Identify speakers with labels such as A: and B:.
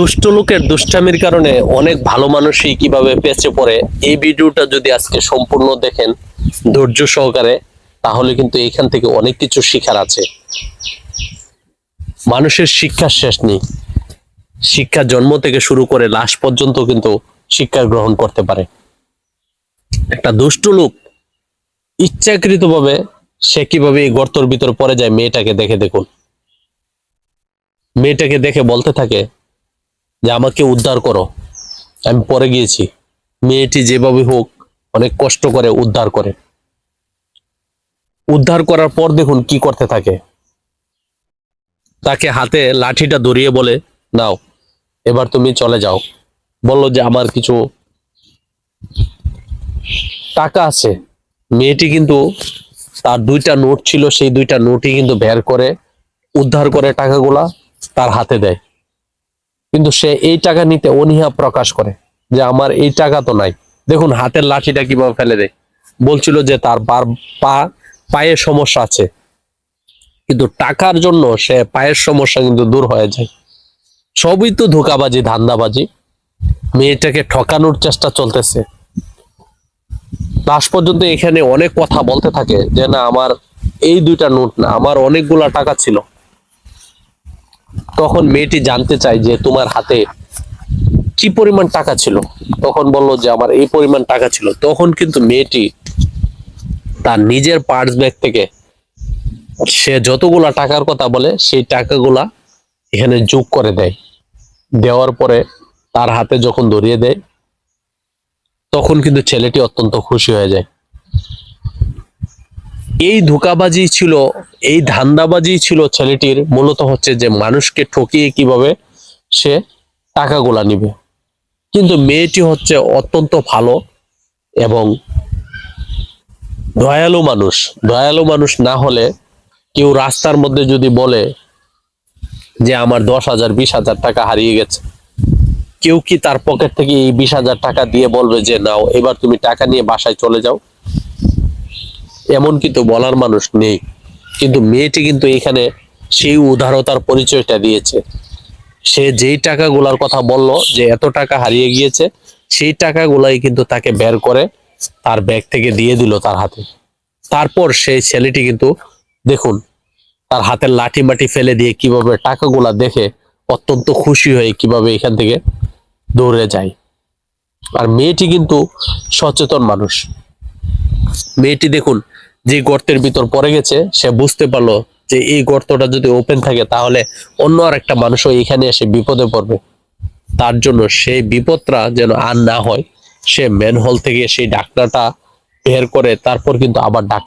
A: দুষ্ট লোকের দুষ্টামির কারণে অনেক ভালো মানুষই কীভাবে পেঁচে পড়ে, এই ভিডিওটা যদি আজকে সম্পূর্ণ দেখেন ধৈর্য সহকারে, তাহলে কিন্তু এখান থেকে অনেক কিছু শিখার আছে। মানুষের শিক্ষার শেষ নেই। শিক্ষা জন্ম থেকে শুরু করে লাশ পর্যন্ত কিন্তু শিক্ষা গ্রহণ করতে পারে। একটা দুষ্ট লোক ইচ্ছাকৃতভাবে সে কীভাবে এই গর্তর ভিতর পড়ে যায়, মেয়েটাকে দেখে দেখুন। মেয়েটাকে দেখে বলতে থাকে যে আমাকে উদ্ধার করো। আমি পরে গিয়েছি। মেয়েটি যেভাবে হোক অনেক কষ্ট করে উদ্ধার করে। উদ্ধার করার পর দেখুন কি করতে থাকে। তাকে হাতে লাঠিটা ধরিয়ে বলে, নাও, এবার তুমি চলে যাও। বলল যে, আমার কিছু টাকা আছে। মেয়েটি কিন্তু তার দুইটা নোট ছিল, সেই দুইটা নোটই কিন্তু বের করে, উদ্ধার করে টাকাগুলা তার হাতে দেয়। কিন্তু সে এই টাকা নিতে অনীহা প্রকাশ করে যে আমার এই টাকা তো নাই। দেখুন, হাতের লাঠিটা কীভাবে ফেলে দেয়। বলছিল যে তার বার পা পায়ে সমস্যা আছে। কিন্তু টাকার জন্য সে পায়ের সমস্যা কিন্তু দূর হয়ে যায়। সবই তো ধোকাবাজি, ধান্দাবাজি। মেয়েটাকে ঠকানোর চেষ্টা চলতেছে। লাস্ট পর্যন্ত এখানে অনেক কথা বলতে থাকে যে, না, আমার এই দুইটা নোট না, আমার অনেকগুলা টাকা ছিল। তখন মেয়েটি জানতে চায় যে তোমার হাতে কি পরিমাণ টাকা ছিল। তখন বলল যে আমার এই পরিমাণ টাকা ছিল। তখন কিন্তু মেয়েটি তার নিজের পার্স ব্যাগ থেকে সে যতগুলা টাকার কথা বলে, সেই টাকাগুলা এখানে যোগ করে দেয়। দেওয়ার পরে তার হাতে যখন ধরিয়ে দেয়, তখন কিন্তু ছেলেটি অত্যন্ত খুশি হয়ে যায়। এই ধোকাবাজি ছিল, এই ধান্দাবাজি ছিল ছেলেটির, মূলত হচ্ছে যে মানুষকে ঠকিয়ে কীভাবে সে টাকাগুলা নিবে। কিন্তু মেয়েটি হচ্ছে অত্যন্ত ভালো এবং দয়ালু মানুষ। দয়ালু মানুষ না হলে কেউ রাস্তার মধ্যে যদি বলে যে আমার দশ হাজার, বিশ হাজার টাকা হারিয়ে গেছে, কেউ কি তার পকেট থেকে এই বিশ হাজার টাকা দিয়ে বলবে যে, নাও, এবার তুমি টাকা নিয়ে বাসায় চলে যাও এমন কিন্তু বলার মানুষ নেই। কিন্তু মেয়েটি কিন্তু এখানে সেই উদারতার পরিচয়টা দিয়েছে। সে যেই টাকাগুলার কথা বলল যে এত টাকা হারিয়ে গিয়েছে, সেই টাকাগুলাই কিন্তু তাকে বের করে তার ব্যাগ থেকে দিয়ে দিল তার হাতে। তারপর সেই ছেলেটি কিন্তু দেখুন, তার হাতের লাঠি মাটি ফেলে দিয়ে কীভাবে টাকাগুলা দেখে অত্যন্ত খুশি হয়ে কীভাবে এখান থেকে দৌড়ে যায়। আর মেয়েটি কিন্তু সচেতন মানুষ। মেয়েটি দেখুন যে গর্তের ভিতর পড়ে গেছে, সে বুঝতে পারল যে এই গর্তটা যদি ওপেন থাকে, তাহলে অন্য আর একটা মানুষও এখানে এসে বিপদে পড়বে। তার জন্য সেই বিপদটা যেন আর না হয়, সে ম্যানহোল থেকে সেই ডাক্তারটা বের করে, তারপর কিন্তু আবার ডাক